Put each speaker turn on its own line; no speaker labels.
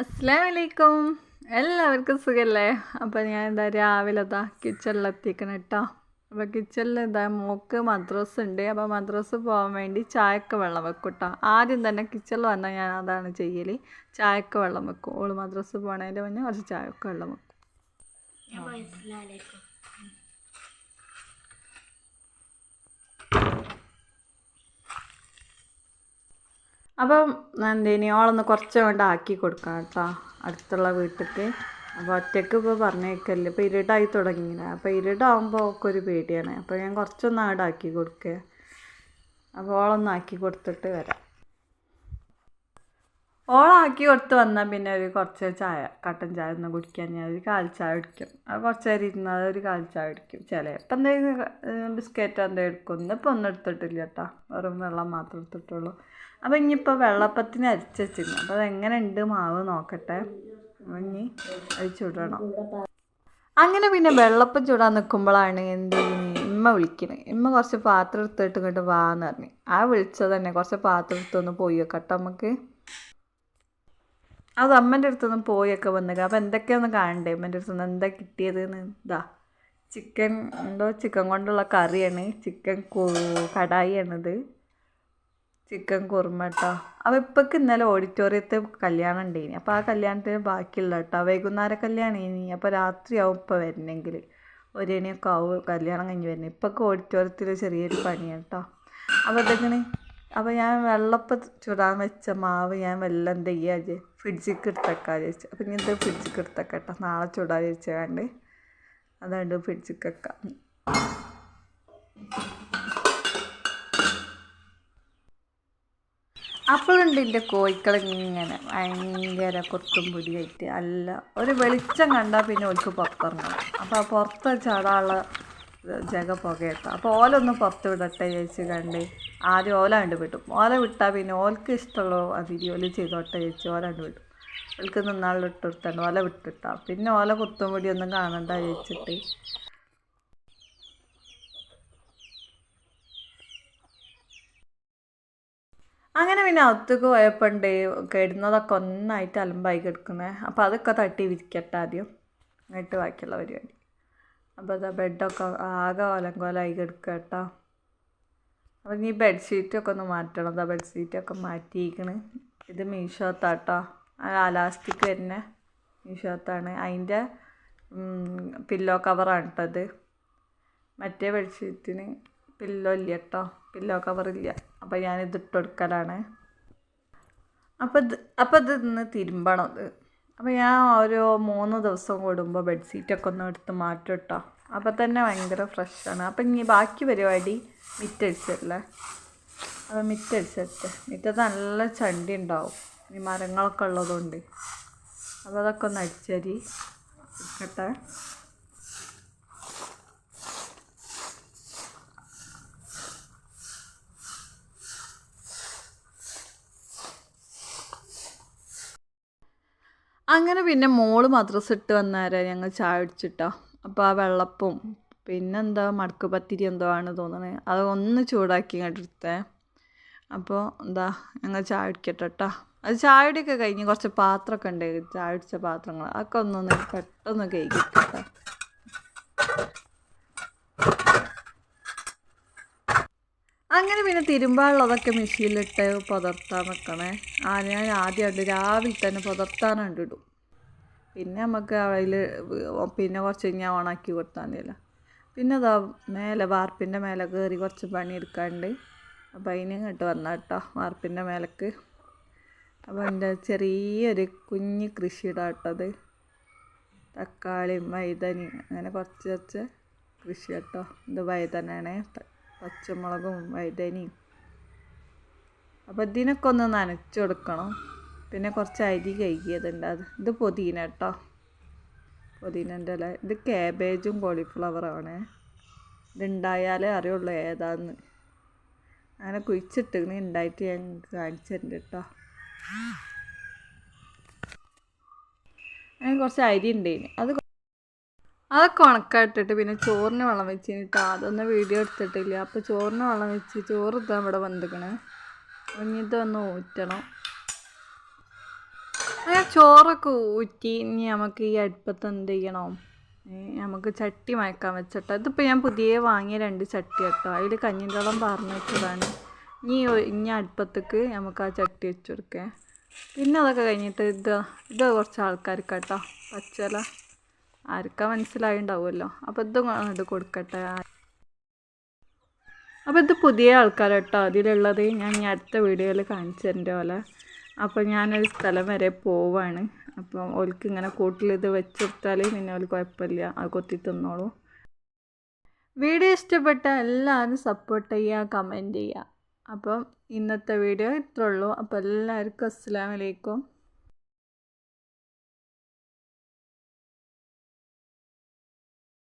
അസ്സാം വലൈക്കും എല്ലാവർക്കും സുഖല്ലേ? അപ്പോൾ ഞാൻ എന്താ രാവിലെ ഇതാ കിച്ചണിലെത്തിക്കണം കേട്ടോ അപ്പോൾ കിച്ചണിൽ എന്താ മോക്ക് മദ്രസ് ഉണ്ട്. അപ്പോൾ മദ്രസ് പോകാൻ വേണ്ടി ചായക്ക് വെള്ളം വെക്കും കേട്ടോ ആദ്യം തന്നെ കിച്ചണിൽ വന്നാൽ ഞാൻ അതാണ് ചെയ്യൽ ചായക്ക് വെള്ളം വെക്കും. ഓൾ മദ്രസ് പോകണതിന്റെ മുന്നേ കുറച്ച് ചായക്ക് വെള്ളം വെക്കും. അപ്പം എന്തേനി ഓളൊന്ന് കുറച്ച് കൊണ്ട് ആക്കി കൊടുക്കണം കേട്ടോ അടുത്തുള്ള വീട്ടിലേക്ക് അപ്പോൾ ഒറ്റയ്ക്ക് ഇപ്പോൾ പറഞ്ഞേക്കല്ലേ ഇപ്പോൾ ഇരുട്ടായി തുടങ്ങിയില്ല അപ്പോൾ ഇരുട്ടാകുമ്പോൾ ഒക്കെ ഒരു പേടിയാണ്. അപ്പോൾ ഞാൻ കുറച്ചൊന്ന് ആടാക്കി കൊടുക്കുക അപ്പോൾ ഓളൊന്ന് ആക്കി കൊടുത്തിട്ട് വരാം. ഓളാക്കി കൊടുത്ത് വന്നാൽ പിന്നെ ഒരു കുറച്ച് ചായ കട്ടൻ ചായ ഒന്ന് കുടിക്കാൻ ഞാൻ ഒരു കാൽ ചായ കുടിക്കും. അത് കുറച്ച് നേരം ഇരുന്നാൽ ഒരു കാൽ ചായ കുടിക്കും. ചിലപ്പോൾ എന്തെങ്കിലും ബിസ്ക്കറ്റ് എന്തെങ്കിലും എടുക്കും. ഇന്നിപ്പോൾ ഒന്നും എടുത്തിട്ടില്ല കേട്ടോ. വെറും വെള്ളം മാത്രം എടുത്തിട്ടുള്ളൂ. അപ്പോൾ ഇനിയിപ്പോൾ വെള്ളപ്പത്തിന് അരിച്ച് വെച്ചിരുന്നു. അപ്പോൾ അതെങ്ങനെ ഉണ്ട് മാവ് നോക്കട്ടെ. ഇനി ഇനി അരിച്ചുവിടണം അങ്ങനെ പിന്നെ വെള്ളപ്പം ചൂടാൻ നിൽക്കുമ്പോഴാണ് എന്ത് ഇമ്മ വിളിക്കുന്നത് ഇമ്മ കുറച്ച് പാത്രം എടുത്തിട്ട് ഇങ്ങോട്ട് വാന്ന് പറഞ്ഞു. ആ വിളിച്ചത് തന്നെ കുറച്ച് പാത്രം എടുത്തൊന്ന് പോയി വെക്കട്ടെ നമുക്ക് അത് അമ്മന്റെ അടുത്തൊന്നും പോയൊക്കെ വന്നേക്ക അപ്പം എന്തൊക്കെയാന്ന് കാണണ്ടേ? അമ്മന്റെ അടുത്ത് നിന്ന് എന്താ കിട്ടിയതെന്ന്? ഇതാ ചിക്കൻ എന്തോ ചിക്കൻ കൊണ്ടുള്ള കറിയാണ്. ചിക്കൻ കടായിയാണിത്. ചിക്കൻ കുറുമ കേട്ടോ അപ്പോൾ ഇപ്പൊക്ക് ഇന്നലെ ഓഡിറ്റോറിയത്തിൽ കല്യാണം ഉണ്ടായിനി. അപ്പോൾ ആ കല്യാണത്തിന് ബാക്കിയുള്ള കേട്ടോ വൈകുന്നേര കല്യാണം ഇനി അപ്പോൾ രാത്രിയാവും ഇപ്പോൾ വരണമെങ്കിൽ ഒരു മണിയൊക്കെ ആവും കല്യാണം കഴിഞ്ഞ് വരുന്നത് ഇപ്പൊക്കെ ഓഡിറ്റോറിയത്തിൽ ചെറിയൊരു പണിയാണ് കേട്ടോ അപ്പോൾ ഇതെങ്ങനെ? അപ്പോൾ ഞാൻ വെള്ളപ്പം ചുടാൻ വെച്ച മാവ് ഞാൻ വെള്ളം എന്ത് ചെയ്യുക ഫ്രിഡ്ജിക്ക് എടുത്തേക്കാം വിചാരിച്ചു. അപ്പം ഇനി ഇത് ഫ്രിഡ്ജിക്ക് എടുത്തേക്കാം കേട്ടോ നാളെ ചുടാൻ ചോദിച്ചാണ്ട് അതുകൊണ്ട് ഫ്രിഡ്ജിക്ക് വെക്കാം. അപ്പോഴുണ്ട് എന്റെ കോഴിക്കളിങ്ങനെ ഭയങ്കര കുറുക്കും പൊടിയായിട്ട്. അല്ല ഒരു വെളിച്ചം കണ്ടാൽ പിന്നെ ഓൾക്ക് പുറത്തിറങ്ങണം. അപ്പോൾ പുറത്ത് ചാടാനുള്ള ജഗ പുകയട്ടോ അപ്പോൾ ഓലൊന്ന് പുറത്ത് വിടട്ടെ ചേച്ചി കണ്ട് ആദ്യം ഓല കണ്ട് വിട്ടും. ഓല വിട്ടാൽ പിന്നെ ഓൽക്ക് ഇഷ്ടമുള്ള അതിരി ഓൽ ചെയ്തോട്ടെ ചേച്ചി ഓല കണ്ട് വിട്ടു. ഓൽക്ക് നിന്നാളിൽ വിട്ടുണ്ട് ഓല വിട്ടിട്ടാ. പിന്നെ ഓല കുത്തും ഒന്നും കാണണ്ട ചേച്ചിട്ട് അങ്ങനെ പിന്നെ അകത്തേക്ക് പോയപ്പോണ്ട് കിടന്നതൊക്കെ ഒന്നായിട്ട് അലമ്പായി കിടക്കുന്നത് അപ്പോൾ അതൊക്കെ തട്ടി വിരിക്കട്ടെ ആദ്യം. എന്നിട്ട് ബാക്കിയുള്ള പരിപാടി. അപ്പോൾ അതാ ബെഡൊക്കെ ആകെ ഓലങ്കോലായി കിടക്കുക കേട്ടോ അപ്പോൾ ഇനി ബെഡ്ഷീറ്റൊക്കെ ഒന്ന് മാറ്റണം. അതാ ബെഡ്ഷീറ്റൊക്കെ മാറ്റിയിരിക്കണ്. ഇത് മീഷോത്താട്ടോ. അലാസ്റ്റിക് വരുന്ന മീഷോത്താണ്. അതിന്റെ പില്ലോ കവറാണ് കേട്ടത് മറ്റേ ബെഡ്ഷീറ്റിന് പില്ലോ ഇല്ല കേട്ടോ പില്ലോ കവറില്ല അപ്പോൾ ഞാനിത് ഇട്ട് കൊടുക്കലാണ്. അപ്പോൾ ഇത് അപ്പോൾ ഇന്ന് തിരുമ്പണം അപ്പോൾ ഞാൻ ഒരു മൂന്ന് ദിവസം കൂടുമ്പോൾ ബെഡ്ഷീറ്റൊക്കെ ഒന്ന് എടുത്ത് മാറ്റും കേട്ടോ അപ്പോൾ തന്നെ ഭയങ്കര ഫ്രഷാണ് അപ്പം ഇനി ബാക്കി പരിപാടി മിറ്റടിച്ചല്ലേ അപ്പോൾ മിറ്റടിച്ചിട്ട് മിറ്റത്ത് നല്ല ചണ്ടി ഉണ്ടാവും. ഈ മരങ്ങളൊക്കെ ഉള്ളതുകൊണ്ട്. അപ്പോൾ അതൊക്കെ ഒന്ന് അടിച്ചരി. ഇരിക്കട്ടെ. അങ്ങനെ പിന്നെ മോൾ മദ്രസ ഇട്ട് വന്നേരെ ഞങ്ങൾ ചായ കുടിച്ചിട്ടോ. അപ്പോൾ ആ വെള്ളപ്പും പിന്നെന്താ മടക്ക് പത്തിരി എന്തോ ആണ് തോന്നണേ. അത് ഒന്ന് ചൂടാക്കി ഇങ്ങോട്ട് എടുത്തേ. അപ്പോൾ എന്താ ഞങ്ങൾ ചായ കുടിക്കട്ടെ കേട്ടോ അത് ചായ കുടിയൊക്കെ കഴിഞ്ഞ് കുറച്ച് പാത്രമൊക്കെ ഉണ്ട്. ചായ അടിച്ച പാത്രങ്ങൾ അതൊക്കെ ഒന്നൊന്ന് പെട്ടെന്ന് കഴിക്കട്ടെ അങ്ങനെ പിന്നെ തിരുമ്പാനുള്ളതൊക്കെ മെഷീനിലിട്ട് പുതർത്താൻ വെക്കണേ. ആ ഞാൻ ആദ്യമായിട്ട് രാവിലെ തന്നെ പുതർത്താനുണ്ട് ഇടും പിന്നെ നമുക്ക് അതിൽ പിന്നെ കുറച്ച് കഴിഞ്ഞാൽ ഓണാക്കി കൊടുത്താൽ മതിയല്ലോ. പിന്നെ അതാ മേലെ വാർപ്പിന്റെ മേലെ കയറി കുറച്ച് പണി എടുക്കാണ്ട്. അപ്പോൾ അതിന് ഇങ്ങോട്ട് വന്ന കേട്ടോ വാർപ്പിന്റെ മേലേക്ക്. അപ്പോൾ എന്റെ ചെറിയൊരു കുഞ്ഞ് കൃഷിയുടെ കേട്ടത് തക്കാളിയും വൈതനി അങ്ങനെ കുറച്ച് കുറച്ച് കൃഷി കേട്ടോ ഇത് വൈതനാണ് പച്ചമുളകും വൈതനിയും അപ്പോൾ ഇതിനൊക്കെ ഒന്ന് നനച്ചു കൊടുക്കണം. പിന്നെ കുറച്ച് അരി കഴുകിയതുണ്ട്. അത് ഇത് പുതിന കേട്ടോ പുതിനന്റെ ഇല. ഇത് ക്യാബേജും കോളിഫ്ലവറാണ് ഇതുണ്ടായാലേ അറിയുള്ളൂ ഏതാന്ന്. അങ്ങനെ കുഴിച്ചിട്ടിങ്ങനെ ഉണ്ടായിട്ട് ഞാൻ കാണിച്ചിട്ടുണ്ട് കേട്ടോ അങ്ങനെ കുറച്ച് അരി ഉണ്ടായിന് അത് അതൊക്കെ ഉണക്കായിട്ടിട്ട് പിന്നെ ചോറിന് വെള്ളം വെച്ചിട്ട് അതൊന്നും വീഡിയോ എടുത്തിട്ടില്ല. അപ്പോൾ ചോറിന് വെള്ളം വെച്ച് ചോറ് ഇതാ ഇവിടെ വന്നിക്കണേ. ഇനി ഇതൊന്ന് ഊറ്റണം. അങ്ങനെ ചോറൊക്കെ ഊറ്റി ഇനി നമുക്ക് ഈ അടുപ്പത്ത് എന്ത് ചെയ്യണം? നമുക്ക് ചട്ടി മയക്കാൻ വെച്ചിട്ട്. ഇതിപ്പോൾ ഞാൻ പുതിയ വാങ്ങിയ രണ്ട് ചട്ടി കേട്ടോ. അതിൽ കഞ്ഞിന്തളം പറഞ്ഞു വെച്ചതാണ്. ഇനി ഇനി അടുപ്പത്തേക്ക് നമുക്ക് ആ ചട്ടി വെച്ച് കൊടുക്കേ. പിന്നെ അതൊക്കെ കഴിഞ്ഞിട്ട് ഇത് ഇത് കുറച്ച് ആൾക്കാർക്ക് കേട്ടോ. പച്ചല. ആർക്കാ മനസ്സിലായിണ്ടാവുമല്ലോ. അപ്പോൾ ഇതും ഇത് കൊടുക്കട്ടെ. അപ്പോൾ ഇത് പുതിയ ആൾക്കാർ കേട്ടോ അതിലുള്ളത്. ഞാൻ ഇനി അടുത്ത വീഡിയോയിൽ കാണിച്ചു തരേണ്ട പോലെ. അപ്പോൾ ഞാനൊരു സ്ഥലം വരെ പോവാണ്. അപ്പം ഓൽക്ക് ഇങ്ങനെ കൂട്ടിൽ ഇത് വെച്ചെടുത്താൽ പിന്നെ ഓൽക്ക് കുഴപ്പമില്ല. അത് കൊത്തി തിന്നോളൂ. വീഡിയോ ഇഷ്ടപ്പെട്ട എല്ലാവരും സപ്പോർട്ട് ചെയ്യുക കമന്റ് ചെയ്യുക. അപ്പം ഇന്നത്തെ വീഡിയോ ഇത്രയുള്ളൂ അപ്പോൾ എല്ലാവർക്കും അസ്സാം വലൈക്കും